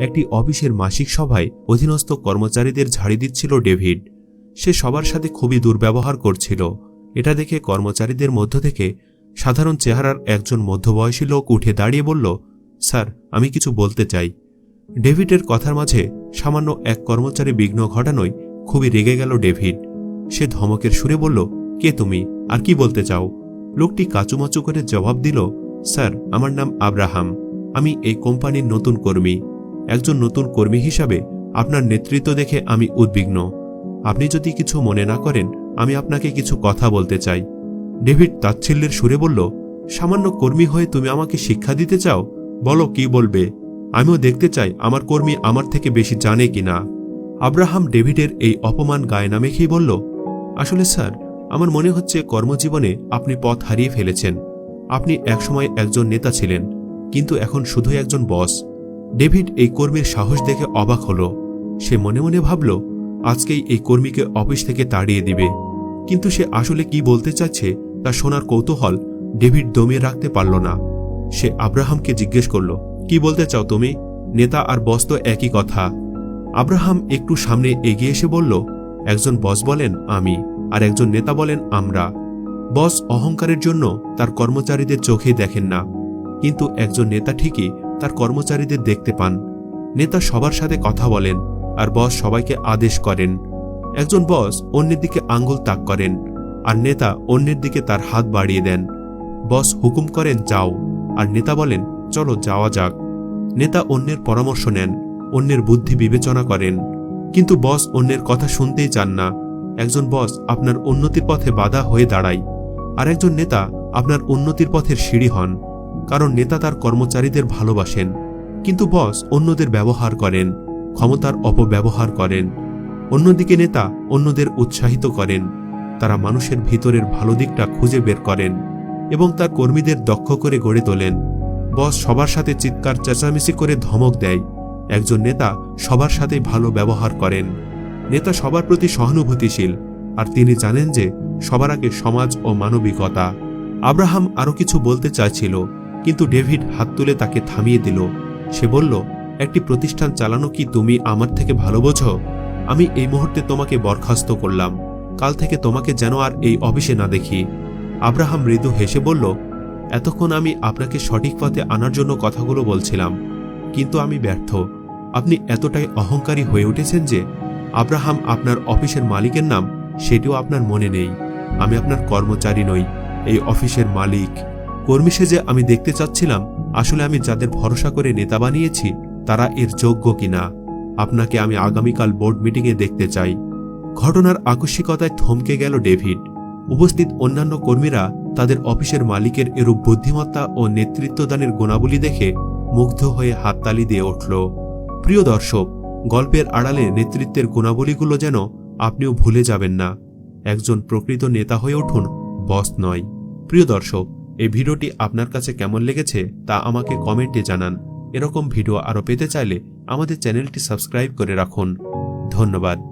একটি অফিসের মাসিক সভায় অধীনস্থ কর্মচারীদের ঝাড়ি দিচ্ছিল ডেভিড। সে সবার সাথে খুবই দুর্ব্যবহার করছিল। এটা দেখে কর্মচারীদের মধ্য থেকে সাধারণ চেহারার একজন মধ্যবয়সী লোক উঠে দাঁড়িয়ে বলল, স্যার, আমি কিছু বলতে চাই। ডেভিডের কথার মাঝে সামান্য এক কর্মচারী বিঘ্ন ঘটানোয় খুবই রেগে গেল ডেভিড। সে ধমকের সুরে বলল, কে তুমি? আর কি বলতে চাও? লোকটি কাচুমাচু করে জবাব দিল, স্যার, আমার নাম আব্রাহাম। আমি এই কোম্পানির নতুন কর্মী। একজন নতুন কর্মী হিসাবে আপনার নেতৃত্ব দেখে আমি উদ্বিগ্ন। আপনি যদি কিছু মনে না করেন, আমি আপনাকে কিছু কথা বলতে চাই। ডেভিড তাচ্ছিল্যের সুরে বলল, সামান্য কর্মী হয়ে তুমি আমাকে শিক্ষা দিতে চাও? বলো কি বলবে? আমিও দেখতে চাই আমার কর্মী আমার থেকে বেশি জানে কিনা আব্রাহাম ডেভিডের এই অপমান গায়ে না মেখেই বলল, আসলে স্যার, আমার মনে হচ্ছে কর্মজীবনে আপনি পথ হারিয়ে ফেলেছেন। আপনি একসময় একজন নেতা ছিলেন, কিন্তু এখন শুধুই একজন বস। ডেভিড এই কর্মীর সাহস দেখে অবাক হল। সে মনে মনে ভাবল, আজকেই এই কর্মীকে অফিস থেকে তাড়িয়ে দিবে। কিন্তু সে আসলে কি বলতে চাচ্ছে, তা শোনার কৌতূহল ডেভিড দমিয়ে রাখতে পারল না। সে আব্রাহামকে জিজ্ঞেস করল, কি বলতে চাও তুমি? নেতা আর বস তো একই কথা। আব্রাহাম একটু সামনে এগিয়ে এসে বলল, একজন বস বলেন আমি, আর একজন নেতা বলেন আমরা। বস অহংকারের জন্য তার কর্মচারীদের চোখে দেখেন না। কিন্তু একজন নেতা ঠিকই তার কর্মচারীদের দেখতে পান। নেতা সবার সাথে কথা বলেন আর বস সবাইকে আদেশ করেন। একজন বস অন্যের দিকে আঙ্গুল তাক করেন আর নেতা অন্যের দিকে তার হাত বাড়িয়ে দেন। বস হুকুম করেন, যাও। আর নেতা বলেন, চলো, যাওয়া যাক। নেতা অন্যের পরামর্শ নেন, অন্যের বুদ্ধি বিবেচনা করেন। কিন্তু বস অন্যের কথা শুনতেই চান না। একজন বস আপনার উন্নতির পথে বাধা হয়ে দাঁড়ায়, আর একজন নেতা আপনার উন্নতির পথের সিঁড়ি হন। কারণ নেতা তার কর্মচারীদের ভালোবাসেন, কিন্তু বস অন্যদের ব্যবহার করেন, ক্ষমতার অপব্যবহার করেন। অন্যদিকে নেতা অন্যদের উৎসাহিত করেন, তারা মানুষের ভিতরের ভালো দিকটা খুঁজে বের করেন এবং তার কর্মীদের দক্ষ করে গড়ে তোলেন। বস সবার সাথে চিৎকার, চেঁচামেচি করে ধমক দেয়, একজন নেতা সবার সাথে ভালো ব্যবহার করেন। নেতা সবার প্রতি সহানুভূতিশীল, আর তিনি জানেন যে সবার আগে সমাজ ও মানবিকতা। আব্রাহাম আরও কিছু বলতে চাইছিল। কিন্তু ডেভিড হাত তুলে তাকে থামিয়ে দিল। সে বলল, একটি প্রতিষ্ঠান চালানো কি তুমি আমার থেকে ভালো বোঝো? আমি এই মুহূর্তে তোমাকে বরখাস্ত করলাম। কাল থেকে তোমাকে যেন আর এই অফিসে না দেখি। আব্রাহাম মৃদু হেসে বলল, এতক্ষণ আমি আপনাকে সঠিক পথে আনার জন্য কথাগুলো বলছিলাম, কিন্তু আমি ব্যর্থ। আপনি এতটাই অহংকারী হয়ে উঠেছেন যে আব্রাহাম আপনার অফিসের মালিকের নাম, সেটিও আপনার মনে নেই। আমি আপনার কর্মচারী নই, এই অফিসের মালিক। কর্মী সেজে আমি দেখতে চাচ্ছিলাম, আসলে আমি যাদের ভরসা করে নেতা বানিয়েছি, তারা এর যোগ্য কিনা। আপনাকে আমি আগামীকাল বোর্ড মিটিংয়ে দেখতে চাই। ঘটনার আকস্মিকতায় থমকে গেল ডেভিড। উপস্থিত অন্যান্য কর্মীরা তাদের অফিসের মালিকের এরূপ বুদ্ধিমত্তা ও নেতৃত্বদানের গুণাবলী দেখে মুগ্ধ হয়ে হাততালি দিয়ে উঠল। প্রিয় দর্শক, গল্পের আড়ালে নেতৃত্বের গুণাবলীগুলো যেন আপনিও ভুলে যাবেন না। একজন প্রকৃত নেতা হয়ে উঠুন বস নয়। প্রিয় দর্শক এই ভিডিওটি আপনার কাছে কেমন লেগেছে তা আমাকে কমেন্টে জানান। এরকম ভিডিও আরও পেতে চাইলে আমাদের চ্যানেলটি সাবস্ক্রাইব করে রাখুন। ধন্যবাদ।